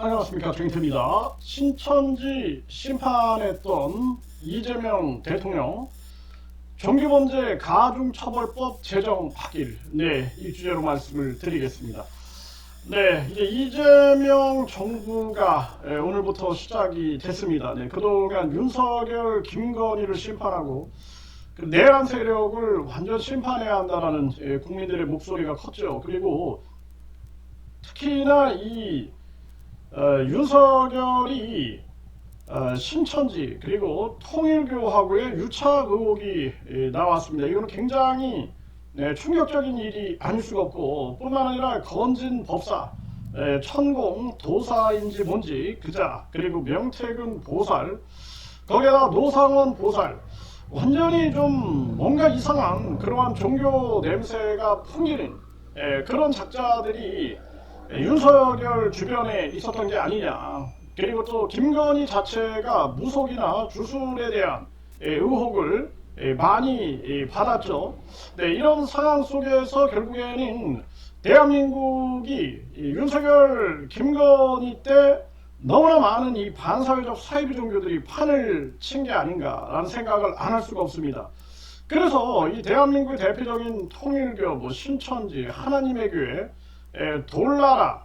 안녕하십니까 정태입니다. 신천지 심판했던 이재명 대통령 정규범죄 가중처벌법 제정 파길 네이 주제로 말씀을 드리겠습니다. 네 이제 이재명 정부가 예, 오늘부터 시작이 됐습니다. 네 그동안 윤석열 김건희를 심판하고 그 내란 세력을 완전 심판해야 한다라는 예, 국민들의 목소리가 컸죠. 그리고 특히나 이 어, 윤석열이 어, 신천지 그리고 통일교하고의 유착 의혹이 예, 나왔습니다. 이거는 굉장히 네, 충격적인 일이 아닐 수가 없고 뿐만 아니라 건진 법사 예, 천공 도사인지 뭔지 그자 그리고 명태균 보살 거기에다 노상원 보살 완전히 좀 뭔가 이상한 그러한 종교 냄새가 풍기는 예, 그런 작자들이 예, 윤석열 주변에 있었던 게 아니냐. 그리고 또 김건희 자체가 무속이나 주술에 대한 예, 의혹을 예, 많이 예, 받았죠. 네, 이런 상황 속에서 결국에는 대한민국이 이 윤석열, 김건희 때 너무나 많은 이 반사회적 사이비 종교들이 판을 친 게 아닌가라는 생각을 안 할 수가 없습니다. 그래서 이 대한민국의 대표적인 통일교, 뭐 신천지, 하나님의 교회, 에, 돌나라,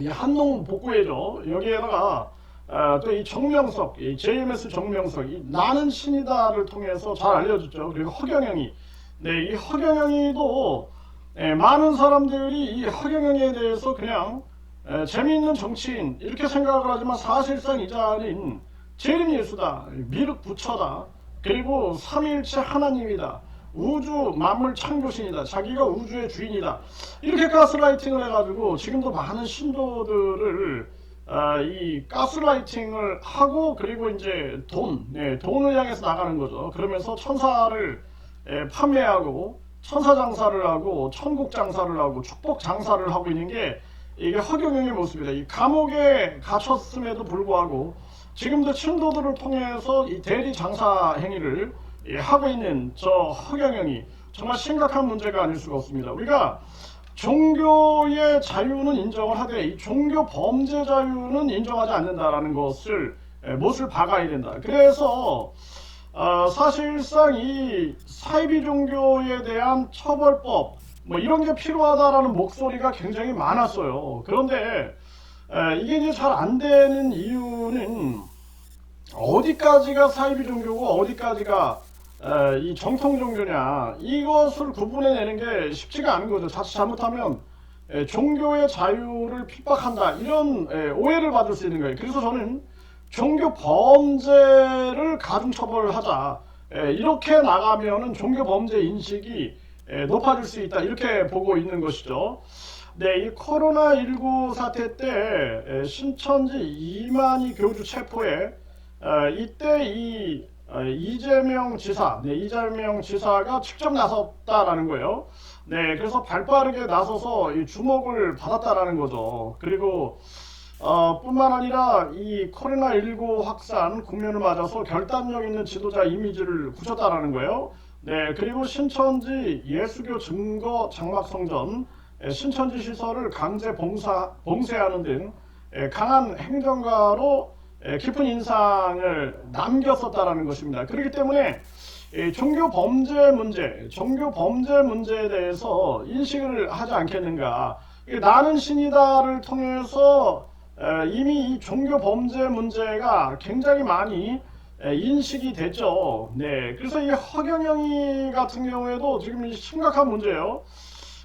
이 한농 복구회죠. 여기에다가 아, 또이 정명석, 이 JMS 정명석, 이 나는 신이다를 통해서 잘 알려졌죠. 그리고 허경영이, 네, 이 허경영이도 에, 많은 사람들이 이 허경영에 대해서 그냥 에, 재미있는 정치인 이렇게 생각을 하지만 사실상 이 자는 재림 예수다, 미륵 부처다, 그리고 삼일체 하나님이다. 우주 만물 창조신이다. 자기가 우주의 주인이다. 이렇게 가스라이팅을 해가지고 지금도 많은 신도들을 아, 이 가스라이팅을 하고 그리고 이제 돈, 네, 돈을 향해서 나가는 거죠. 그러면서 천사를 에, 판매하고 천사 장사를 하고 천국 장사를 하고 축복 장사를 하고 있는 게 이게 허경영의 모습이다. 이 감옥에 갇혔음에도 불구하고 지금도 신도들을 통해서 이 대리 장사 행위를 예, 하고 있는 저 허경영이 정말 심각한 문제가 아닐 수가 없습니다. 우리가 종교의 자유는 인정을 하되 이 종교 범죄 자유는 인정하지 않는다라는 것을 예, 못을 박아야 된다. 그래서 어, 사실상 이 사이비 종교에 대한 처벌법 뭐 이런 게 필요하다라는 목소리가 굉장히 많았어요. 그런데 에, 이게 이제 잘 안 되는 이유는 어디까지가 사이비 종교고 어디까지가 에, 이 정통 종교냐 이것을 구분해내는 게 쉽지가 않은 거죠. 자칫 잘못하면 에, 종교의 자유를 핍박한다 이런 에, 오해를 받을 수 있는 거예요. 그래서 저는 종교 범죄를 가중 처벌하자 에, 이렇게 나가면은 종교 범죄 인식이 에, 높아질 수 있다 이렇게 보고 있는 것이죠. 네, 이 코로나 19 사태 때 에, 신천지 이만희 교주 체포에 어, 이때 이 어, 이재명 지사, 네, 이재명 지사가 직접 나섰다라는 거예요. 네, 그래서 발빠르게 나서서 이 주목을 받았다라는 거죠. 그리고 어, 뿐만 아니라 이 코로나19 확산 국면을 맞아서 결단력 있는 지도자 이미지를 굳혔다라는 거예요. 네, 그리고 신천지 예수교 증거 장막성전, 에, 신천지 시설을 강제 봉사, 봉쇄하는 등 에, 강한 행정가로 에, 깊은 인상을 남겼었다라는 것입니다. 그렇기 때문에 이 종교 범죄 문제, 종교 범죄 문제에 대해서 인식을 하지 않겠는가. 이 나는 신이다를 통해서 에, 이미 이 종교 범죄 문제가 굉장히 많이 에, 인식이 됐죠. 네. 그래서 이 허경영이 같은 경우에도 지금 심각한 문제예요.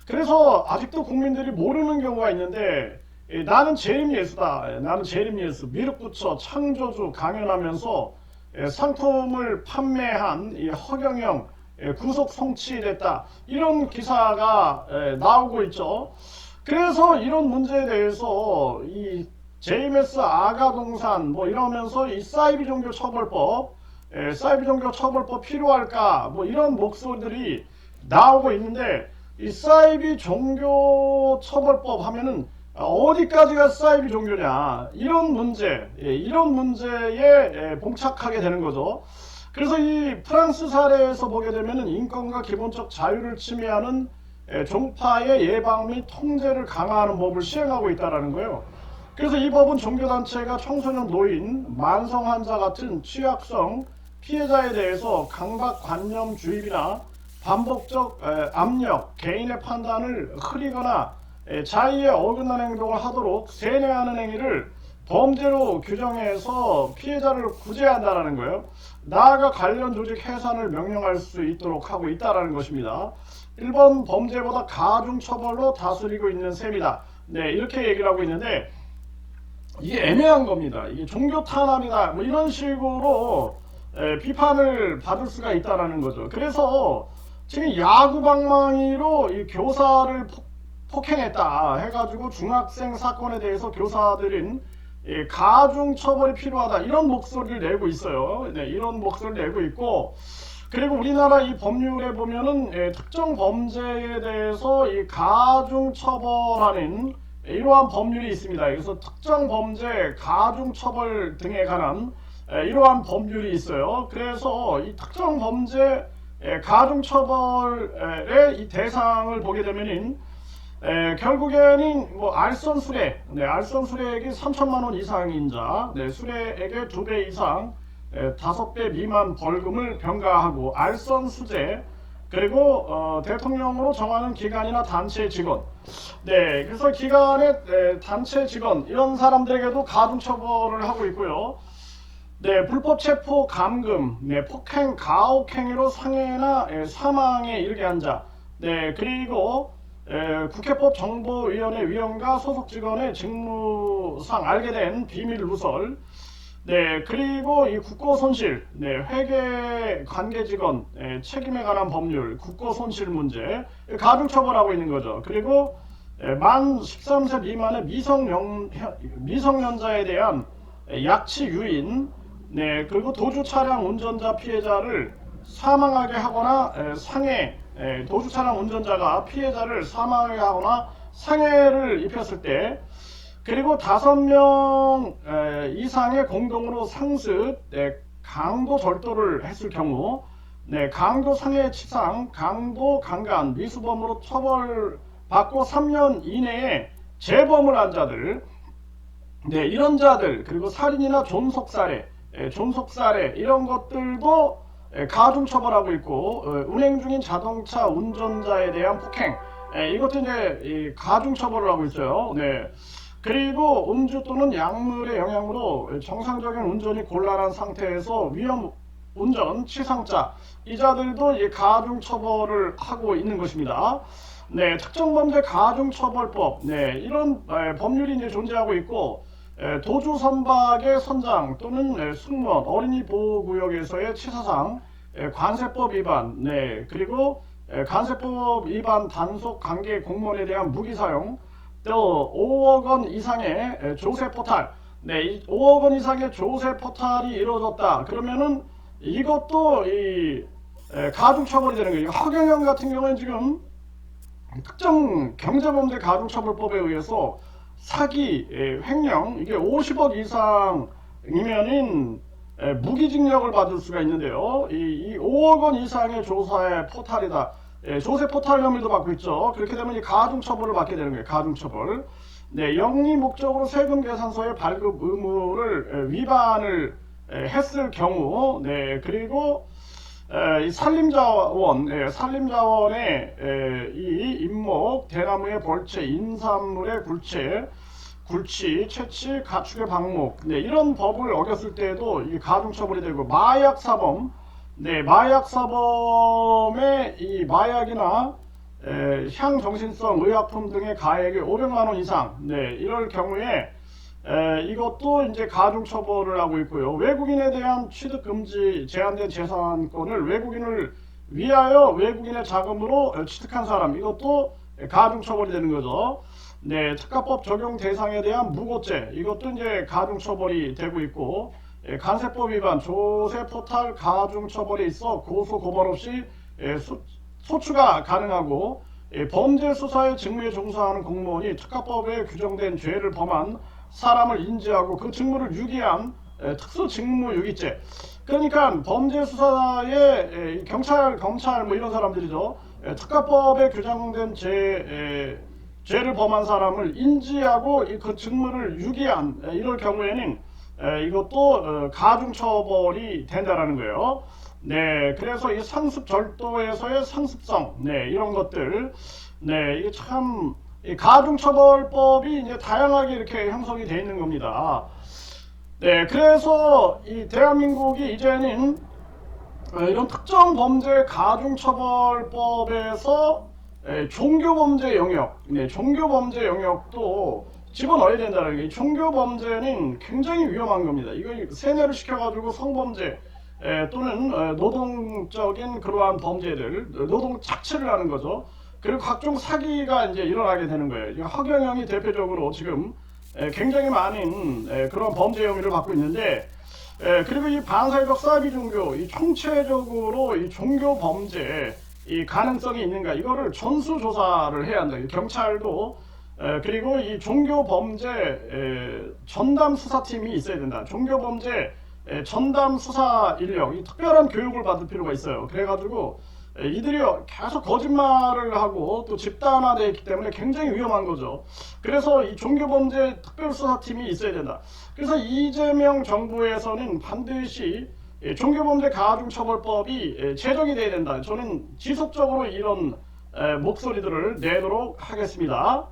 그래서 아직도 국민들이 모르는 경우가 있는데 예, 나는 재림 예수다. 예, 나는 재림 예수. 미륵부처 창조주 강연하면서 예, 상품을 판매한 이 허경영 예, 구속 송치됐다. 이런 기사가 예, 나오고 있죠. 그래서 이런 문제에 대해서 이 JMS 아가동산 뭐 이러면서 이 사이비 종교 처벌법, 예, 사이비 종교 처벌법 필요할까 뭐 이런 목소리들이 나오고 있는데 이 사이비 종교 처벌법 하면은 어디까지가 사이비 종교냐 이런 문제 예, 이런 문제에 예, 봉착하게 되는 거죠. 그래서 이 프랑스 사례에서 보게 되면은 인권과 기본적 자유를 침해하는 예, 종파의 예방 및 통제를 강화하는 법을 시행하고 있다라는 거예요. 그래서 이 법은 종교단체가 청소년 노인, 만성 환자 같은 취약성 피해자에 대해서 강박 관념 주입이나 반복적 에, 압력, 개인의 판단을 흐리거나 에, 자의에 어긋나는 행동을 하도록 세뇌하는 행위를 범죄로 규정해서 피해자를 구제한다라는 거예요. 나아가 관련 조직 해산을 명령할 수 있도록 하고 있다라는 것입니다. 1번 범죄보다 가중 처벌로 다스리고 있는 셈이다. 네, 이렇게 얘기를 하고 있는데 이게 애매한 겁니다. 이게 종교 탄압이다. 뭐 이런 식으로 에, 비판을 받을 수가 있다라는 거죠. 그래서 지금 야구 방망이로 이 교사를 폭, 폭행했다 해가지고 중학생 사건에 대해서 교사들은 이 가중 처벌이 필요하다 이런 목소리를 내고 있어요. 네, 이런 목소리를 내고 있고 그리고 우리나라 이 법률에 보면은 예, 특정 범죄에 대해서 이 가중 처벌하는 이러한 법률이 있습니다. 그래서 특정 범죄 가중 처벌 등에 관한 에, 이러한 법률이 있어요. 그래서 이 특정 범죄 에, 가중 처벌의 이 대상을 보게 되면은 에, 결국에는 뭐 알선 수뢰, 네, 알선 수뢰액이 3천만 원 이상인 자, 네, 수뢰액의 두배 이상, 에, 다섯 배 미만 벌금을 병가하고 알선 수재, 그리고 어, 대통령으로 정하는 기관이나 단체 직원, 네, 그래서 기관의 에, 단체 직원 이런 사람들에게도 가중 처벌을 하고 있고요. 네, 불법 체포 감금, 네, 폭행, 가혹 행위로 상해나 에, 사망에 이르게 한 자, 네, 그리고 에, 국회법 정보위원회 위원과 소속 직원의 직무상 알게 된 비밀 누설, 네, 그리고 이 국고 손실, 네, 회계 관계 직원 에, 책임에 관한 법률, 국고 손실 문제 가중 처벌하고 있는 거죠. 그리고 에, 만 13세 미만의 미성년 미성년자에 대한 에, 약치 유인, 네, 그리고 도주 차량 운전자 피해자를 사망하게 하거나 에, 상해 에, 도주 차량 운전자가 피해자를 사망하게 하거나 상해를 입혔을 때 그리고 다섯 명 에, 이상의 공동으로 상습, 네, 강도 절도를 했을 경우, 네, 강도 상해 치상, 강도 강간, 미수범으로 처벌받고 3년 이내에 재범을 한 자들, 네, 이런 자들, 그리고 살인이나 존속살해, 에, 존속살해 이런 것들도 에, 가중 처벌하고 있고 어, 운행 중인 자동차 운전자에 대한 폭행, 에, 이것도 이제 이 가중 처벌을 하고 있어요. 네. 그리고 음주 또는 약물의 영향으로 정상적인 운전이 곤란한 상태에서 위험 운전, 치상자 이자들도 이 가중 처벌을 하고 있는 것입니다. 네, 특정범죄 가중처벌법, 네, 이런 에, 법률이 이제 존재하고 있고 에, 도주 선박의 선장 또는 에, 승무원, 어린이 보호 구역에서의 치사상, 에, 관세법 위반, 네, 그리고 에, 관세법 위반 단속 관계 공무원에 대한 무기 사용, 또 5억 원 이상의 에, 조세 포탈, 네, 이 5억 원 이상의 조세 포탈이 이루어졌다. 그러면은 이것도 이 에, 가중 처벌이 되는 거예요. 허경영 같은 경우는 지금 특정 경제범죄 가중 처벌법에 의해서 사기, 에, 횡령 이게 50억 이상이면은 에, 무기징역을 받을 수가 있는데요. 이, 이 5억 원 이상의 조사의 포탈이다. 에, 조세 포탈 혐의도 받고 있죠. 그렇게 되면 이 가중처벌을 받게 되는 거예요. 가중처벌. 네, 영리 목적으로 세금 계산서의 발급 의무를 에, 위반을 에, 했을 경우, 네, 그리고 에, 이 산림자원, 예, 산림자원의 에, 이 임목, 대나무의 벌채, 인삼물의 굴채, 굴치, 채취, 가축의 방목, 네, 이런 법을 어겼을 때에도 이 가중처벌이 되고 마약 사범, 네, 마약 사범의 이 마약이나 에, 향정신성 의약품 등의 가액이 500만 원 이상, 네, 이럴 경우에 에, 이것도 이제 가중 처벌을 하고 있고요. 외국인에 대한 취득 금지 제한된 재산권을 외국인을 위하여 외국인의 자금으로 취득한 사람 이것도 가중 처벌이 되는 거죠. 네, 특가법 적용 대상에 대한 무고죄 이것도 이제 가중 처벌이 되고 있고 예, 간세법 위반 조세 포탈 가중 처벌에 있어 고소 고발 없이 예, 소, 소추가 가능하고 예, 범죄 수사의 직무에 종사하는 공무원이 특가법에 규정된 죄를 범한 사람을 인지하고 그 직무를 유기한 에, 특수 직무 유기죄. 그러니까 범죄 수사에 경찰, 검찰 뭐 이런 사람들이죠. 에, 특가법에 규정된 죄 에, 죄를 범한 사람을 인지하고 이그 직무를 유기한 에, 이럴 경우에는 에, 이것도 어, 가중처벌이 된다라는 거예요. 네, 그래서 이 상습 절도에서의 상습성, 네 이런 것들, 네 이게 참이 가중처벌법이 이제 다양하게 이렇게 형성이 돼 있는 겁니다. 네, 그래서 이 대한민국이 이제는 어, 이런 특정 범죄 가중처벌법에서 에, 종교 범죄 영역, 네, 종교 범죄 영역도 집어넣어야 된다는 게, 이 종교 범죄는 굉장히 위험한 겁니다. 이거 세뇌를 시켜가지고 성범죄 에, 또는 어, 노동적인 그러한 범죄들, 노동 착취를 하는 거죠. 그리고 각종 사기가 이제 일어나게 되는 거예요. 이 허경영이 대표적으로 지금 에, 굉장히 많은 에, 그런 범죄 혐의를 받고 있는데 예, 그리고 이 반사회적 사이비 종교, 이 총체적으로 이 종교 범죄 이 가능성이 있는가 이거를 전수 조사를 해야 한다. 이 경찰도 에, 그리고 이 종교 범죄 에, 전담 수사팀이 있어야 된다. 종교 범죄 에, 전담 수사 인력, 이 특별한 교육을 받을 필요가 있어요. 그래가지고 에, 이들이 계속 거짓말을 하고 또 집단화되어 있기 때문에 굉장히 위험한 거죠. 그래서 이 종교범죄 특별수사팀이 있어야 된다. 그래서 이재명 정부에서는 반드시 예, 종교범죄 가중처벌법이 예, 제정이 돼야 된다. 저는 지속적으로 이런 에, 목소리들을 내도록 하겠습니다.